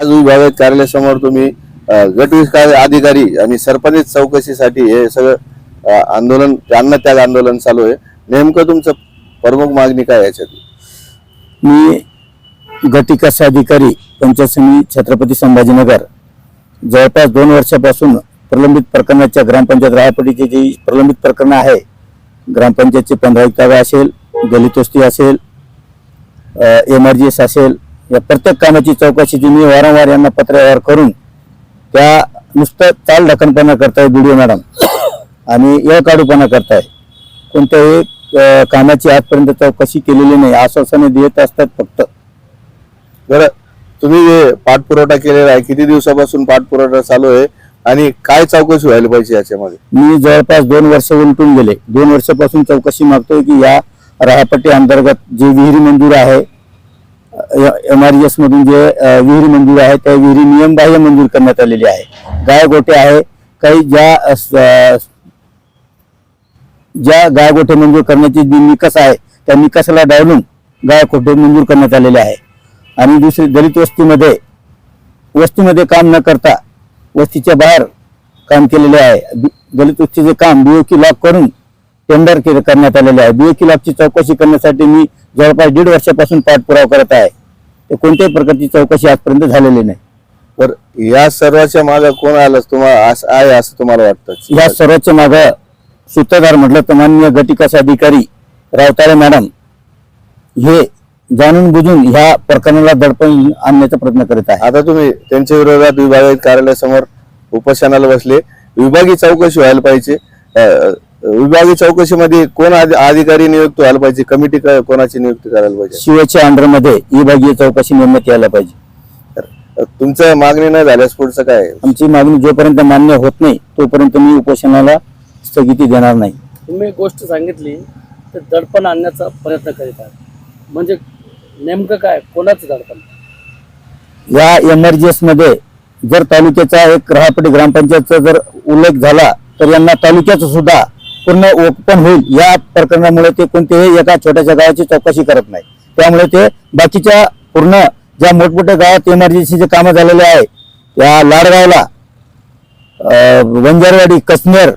आज विभागात कार्यालयासमोर तुम्ही गट विकास अधिकारी आणि सरपंच चौकशीसाठी हे सगळं आंदोलन आंदोलन अन्नत्याग आंदोलन चालू आहे. नेमकं तुमचं प्रमुख मागणी काय आहे याच्यात? मी गटिकास अधिकारी पंचायत समिती छत्रपती संभाजीनगर जवळपास दोन वर्षापासून प्रलंबित प्रकरणाच्या ग्रामपंचायत राहपटीची जी प्रलंबित प्रकरणं आहे ग्रामपंचायतची पंधरा जागा असेल गलितोस्ती असेल एमआरजीएस असेल या प्रत्येक कामाची चौकशीची मी वारंवार यांना पत्रव्यवहार करून त्या नुसतं चाल ढकनपणा करताय बी मॅडम. आणि येळकाडूपणा करताय. कोणत्याही कामाची आजपर्यंत चौकशी केलेली नाही. आश्वासने देत असतात फक्त. बरं तुम्ही पाठपुरवठा केलेला आहे. किती दिवसापासून पाठपुरवठा चालू आहे? आणि काय चौकशी व्हायला पाहिजे याच्यामध्ये? मी जवळपास दोन वर्ष उलटून गेले. दोन वर्षापासून चौकशी मागतोय की या राहपट्टी अंतर्गत जे विहिरी मंजूर आहे एम आर एस मधून जे विहिरी मंजूर आहे त्या विहिरी नियमबाह्य मंजूर करण्यात आलेली आहे. गाय गोटे आहे काही ज्या ज्या गाय गोठे मंजूर करण्याची जी निकस आहे त्या निकसाला डावलून गाय गोठे मंजूर करण्यात आलेले आहे. आणि दुसरी दलित वस्तीमध्ये वस्तीमध्ये काम न करता वस्तीच्या बाहेर काम केलेले आहे. दलित वस्तीचे काम बीओकी लॉक करून टेंडर करण्यात आलेले आहे. बीओकी लॉकची चौकशी करण्यासाठी मी जवळपास दीड वर्षापासून पाठपुरावा करत आहे. कोणत्याही प्रकारची चौकशी आजपर्यंत झालेली नाही. तर या सर्वाच्या मागे कोण आलं तुम्हाला असं आहे असं तुम्हाला वाटतं? या सर्वच्या माग सूत्रधार म्हटलं तर मान्य गटिकास अधिकारी रावताळे मॅडम हे जाणून बुजून ह्या प्रकरणाला दडपण आणण्याचा प्रयत्न करीत आहे आता तुम्ही त्यांच्या विरोधात विभागीय कार्यालयासमोर उपोषणाला बसले. विभागीय चौकशी व्हायला पाहिजे. विभागीय चौकशीमध्ये कोण अधि- अधिकारी नियुक्त व्हायला पाहिजे? कमिटी क- कोणाची नियुक्ती करायला पाहिजे? शिवच्या अंडरमध्ये विभागीय चौकशी नेमण्यात यायला पाहिजे. तर तुमचं मागणी नाही झाल्यास पुढचं काय? आमची मागणी जोपर्यंत मान्य होत नाही तोपर्यंत मी उपोषणाला स्थगिती देणार नाही. तुम्ही एक गोष्ट सांगितली तर दडपण आणण्याचा प्रयत्न करीत आहात. म्हणजे नेमकं काय? कोणाचं दडपण? या एमआरजीएसमध्ये जर तालुक्याचा एक राहपटी ग्रामपंचायतचा जर उल्लेख झाला तर यांना तालुक्याचं सुद्धा पूर्ण ओपन होईल या प्रकरणामुळे ते कोणत्याही एका छोट्याशा गावाची चौकशी करत नाही. त्यामुळे ते बाकीच्या पूर्ण ज्या मोठमोठ्या गावात इमर्जन्सीचे कामं झालेले आहे या लाडगावला वंजारवाडी कसनेर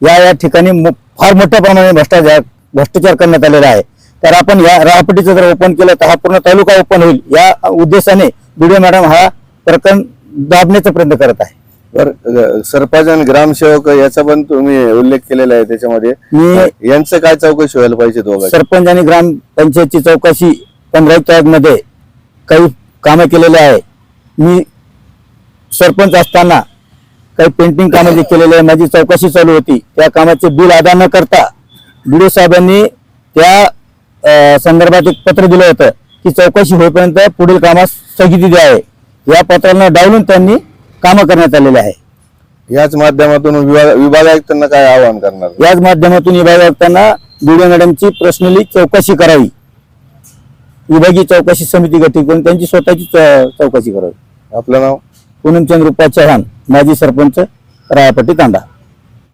या या ठिकाणी मो- फार मोठ्या प्रमाणात भ्रष्टाचार भ्रष्टाचार करण्यात आलेला आहे. तर आपण या राहपटीचं जर ओपन केलं तर हा पूर्ण तालुका ओपन होईल. या उद्देशाने बीडीओ मॅडम हा प्रकरण दाबण्याचा प्रयत्न करत आहे. तर अ, सरपंच आणि ग्रामसेवक याचा पण तुम्ही उल्लेख केलेला आहे त्याच्यामध्ये. मी यांचं काय चौकशी व्हायला पाहिजे सरपंच आणि ग्रामपंचायतची चौकशी पंधरा मध्ये काही कामं केलेले आहे. मी सरपंच असताना काही पेंटिंग कामं जे केलेले आहे माझी चौकशी चालू होती. त्या कामाचे बिल अदा न करता बीडीओ साहेबांनी त्या संदर्भात एक पत्र दिलं होतं की चौकशी होईपर्यंत पुढील कामास स्थगिती द्यावे या पत्राला डावलून त्यांनी कामं करण्यात आलेले आहे. याच माध्यमातून विभाग आयुक्तांना काय आवाहन करणार? याच माध्यमातून विभाग आयुक्तांना बीडीओ मॅडमची पर्सनली चौकशी करावी. विभागीय चौकशी समिती गठीत करून त्यांची स्वतःची चौ- चौकशी करावी. आपलं नाव? पूनमचंद रुपा चव्हाण माजी सरपंच रायापट्टी तांडा.